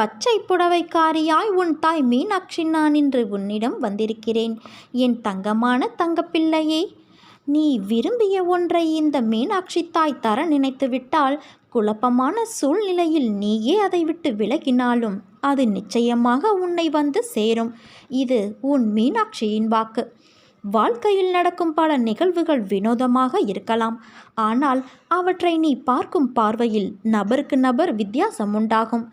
பச்சை புடவைக்காரியாய் உன் தாய் மீனாட்சி நான் இன்று உன்னிடம் வந்திருக்கிறேன். என் தங்கமான தங்கப்பிள்ளையே நீ விரும்பிய ஒன்றை இந்த மீனாட்சி தாய் தர நினைத்துவிட்டால் குழப்பமான சூழ்நிலையில் நீயே அதை விட்டு விலகினாலும் அது நிச்சயமாக உன்னை வந்து சேரும். இது உன் மீனாட்சியின் வாக்கு. வாழ்க்கையில் நடக்கும் பல நிகழ்வுகள் வினோதமாக இருக்கலாம். ஆனால் அவற்றை நீ பார்க்கும் பார்வையில் நபருக்கு நபர் வித்தியாசம் உண்டாகும்.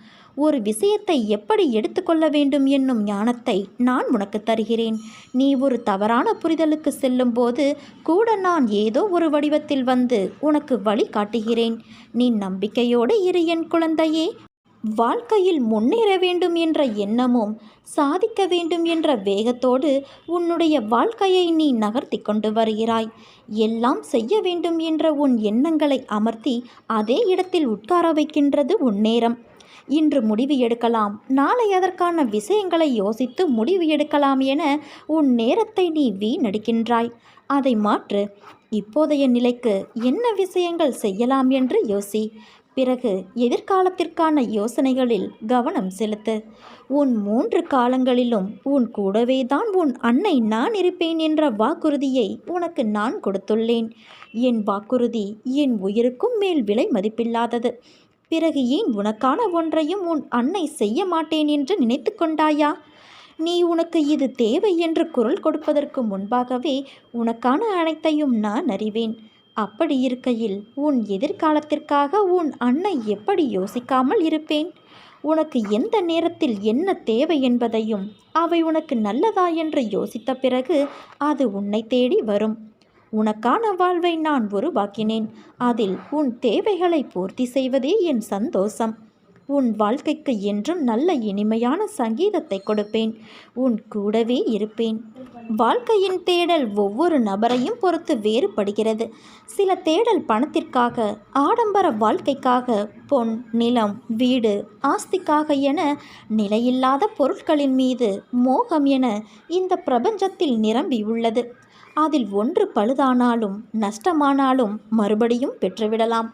ஒரு விஷயத்தை எப்படி எடுத்துக்கொள்ள வேண்டும் என்னும் ஞானத்தை நான் உனக்கு தருகிறேன். நீ ஒரு தவறான புரிதலுக்கு செல்லும்போது கூட நான் ஏதோ ஒரு வடிவத்தில் வந்து உனக்கு வழி காட்டுகிறேன். நீ நம்பிக்கையோடு இரு என் குழந்தையே. வாழ்க்கையில் முன்னேற வேண்டும் என்ற எண்ணமும் சாதிக்க வேண்டும் என்ற வேகத்தோடு உன்னுடைய வாழ்க்கையை நீ நகர்த்தி கொண்டு வருகிறாய். எல்லாம் செய்ய வேண்டும் என்ற உன் எண்ணங்களை அமர்த்தி அதே இடத்தில் உட்கார வைக்கின்றது உன் நேரம். இன்று முடிவு எடுக்கலாம். நாளை அதற்கான விஷயங்களை யோசித்து முடிவு எடுக்கலாம் என உன் நேரத்தை நீ வீணடிக்கின்றாய். அதை மாற்று. இப்போதைய நிலைக்கு என்ன விஷயங்கள் செய்யலாம் என்று யோசி. பிறகு எதிர்காலத்திற்கான யோசனைகளில் கவனம் செலுத்து. உன் மூன்று காலங்களிலும் உன் கூடவே தான் உன் அன்னை நான் இருப்பேன் என்ற வாக்குறுதியை உனக்கு நான் கொடுத்துள்ளேன். என் வாக்குறுதி என் உயிருக்கும் மேல் விலை மதிப்பில்லாதது. பிறகு ஏன் உனக்கான ஒன்றையும் உன் அன்னை செய்ய மாட்டேன் என்று நினைத்து கொண்டாயா? நீ உனக்கு இது தேவை என்று குரல் கொடுப்பதற்கு முன்பாகவே உனக்கான அனைத்தையும் நான் அறிவேன். அப்படி இருக்கையில் உன் எதிர்காலத்திற்காக உன் அன்னை எப்படி யோசிக்காமல் இருப்பேன்? உனக்கு எந்த நேரத்தில் என்ன தேவை என்பதையும் அவை உனக்கு நல்லதா என்று யோசித்த பிறகு அது உன்னை தேடி வரும். உனக்கான வாழ்வை நான் உருவாக்கினேன். அதில் உன் தேவைகளை பூர்த்தி செய்வதே என் சந்தோஷம். உன் வாழ்க்கைக்கு என்றும் நல்ல இனிமையான சங்கீதத்தை கொடுப்பேன். உன் கூடவே இருப்பேன். வாழ்க்கையின் தேடல் ஒவ்வொரு நபரையும் பொறுத்து வேறுபடுகிறது. சில தேடல் பணத்திற்காக ஆடம்பர வாழ்க்கைக்காக பொன் நிலம் வீடு ஆஸ்திக்காக என நிலையில்லாத பொருட்களின் மீது மோகம் என இந்த பிரபஞ்சத்தில் நிரம்பியுள்ளது. அதில் ஒன்று பழுதானாலும் நஷ்டமானாலும் மறுபடியும் பெற்றுவிடலாம்.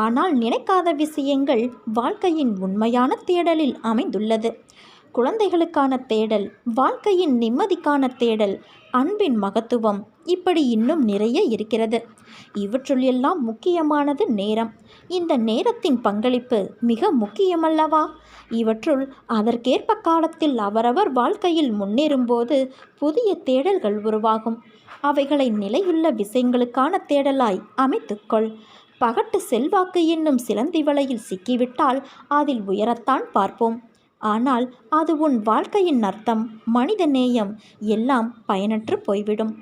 ஆனால் நினைக்காத விஷயங்கள் வாழ்க்கையின் உண்மையான தேடலில் அமைந்துள்ளது. குழந்தைகளுக்கான தேடல் வாழ்க்கையின் நிம்மதிக்கான தேடல் அன்பின் மகத்துவம் இப்படி இன்னும் நிறைய இருக்கிறது. இவற்றுள் எல்லாம் முக்கியமானது நேரம். இந்த நேரத்தின் பங்களிப்பு மிக முக்கியமல்லவா? இவற்றுள் அதற்கேற்ப காலத்தில் அவரவர் வாழ்க்கையில் முன்னேறும்போது புதிய தேடல்கள் உருவாகும். அவைகளை நிலையுள்ள விஷயங்களுக்கான தேடலாய் அமைத்துக்கொள். பகட்டு செல்வாக்கு என்னும் சிலந்தி வலையில் சிக்கிவிட்டால் அதில் உயரத்தான் பார்ப்போம். ஆனால் அது உன் வாழ்க்கையின் அர்த்தம் மனித நேயம் எல்லாம் பயனற்று போய்விடும்.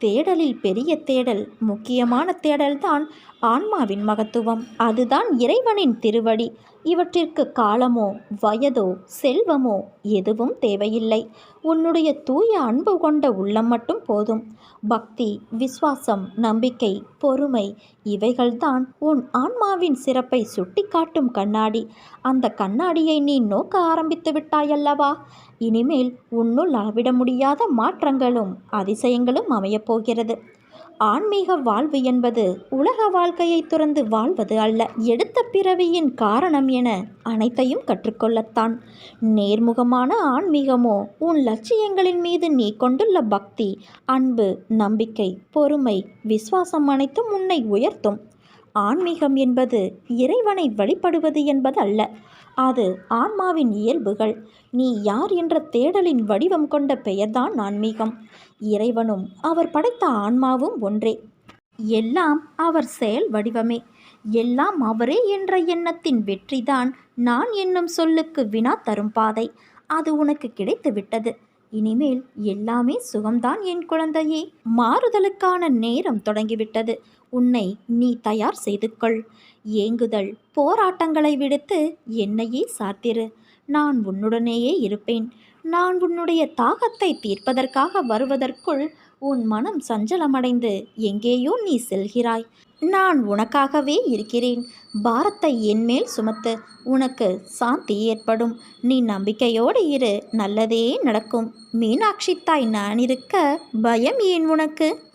தேடலில் பெரிய தேடல் முக்கியமான தேடல்தான் ஆன்மாவின் மகத்துவம். அதுதான் இறைவனின் திருவடி. இவற்றிற்கு காலமோ வயதோ செல்வமோ எதுவும் தேவையில்லை. உன்னுடைய தூய அன்பு கொண்ட உள்ளம் மட்டும் போதும். பக்தி விசுவாசம் நம்பிக்கை பொறுமை இவைகள்தான் உன் ஆன்மாவின் சிறப்பை சுட்டிக்காட்டும் கண்ணாடி. அந்த கண்ணாடியை நீ நோக்க ஆரம்பித்து விட்டாயல்லவா? இனிமேல் உன்னுள் அளவிட முடியாத மாற்றங்களும் அதிசயங்களும் அமையப்போகிறது ஆன்மீக வாழ்வு என்பது உலக வாழ்க்கையை துறந்து வாழ்வது அல்ல. எடுத்த பிறவியின் காரணம் என அனைத்தையும் கற்றுக்கொள்ளத்தான். நேர்முகமான ஆன்மீகமோ உன் லட்சியங்களின் மீது நீ கொண்டுள்ள பக்தி அன்பு நம்பிக்கை பொறுமை விசுவாசம் அனைத்தும் உன்னை உயர்த்தும். ஆன்மீகம் என்பது இறைவனை வழிபடுவது என்பது அல்ல அது ஆன்மாவின் இயல்புகள். நீ யார் என்ற தேடலின் வடிவம் கொண்ட பெயர்தான் ஆன்மீகம். இறைவனும் அவர் படைத்த ஆன்மாவும் ஒன்றே. எல்லாம் அவர் செயல் வடிவமே. எல்லாம் அவரே என்ற எண்ணத்தின் வெற்றிதான் நான் என்னும் சொல்லுக்கு வினா தரும் பாதை. அது உனக்கு கிடைத்து விட்டது இனிமேல் எல்லாமே சுகம்தான் என் குழந்தையே. மாறுதலுக்கான நேரம் தொடங்கிவிட்டது. உன்னை நீ தயார் செய்து கொள் ஏங்குதல் போராட்டங்களை விடுத்து என்னையே சாத்திரு. நான் உன்னுடனேயே இருப்பேன். நான் உன்னுடைய தாகத்தை தீர்ப்பதற்காக வருவதற்குள் உன் மனம் சஞ்சலமடைந்து எங்கேயோ நீ செல்கிறாய். நான் உனக்காகவே இருக்கிறேன். பாரத்தை என்மேல் சுமத்து. உனக்கு சாந்தி ஏற்படும். நீ நம்பிக்கையோடு இரு. நல்லதே நடக்கும். மீனாட்சி தாய் நான் இருக்க பயம் ஏன் உனக்கு?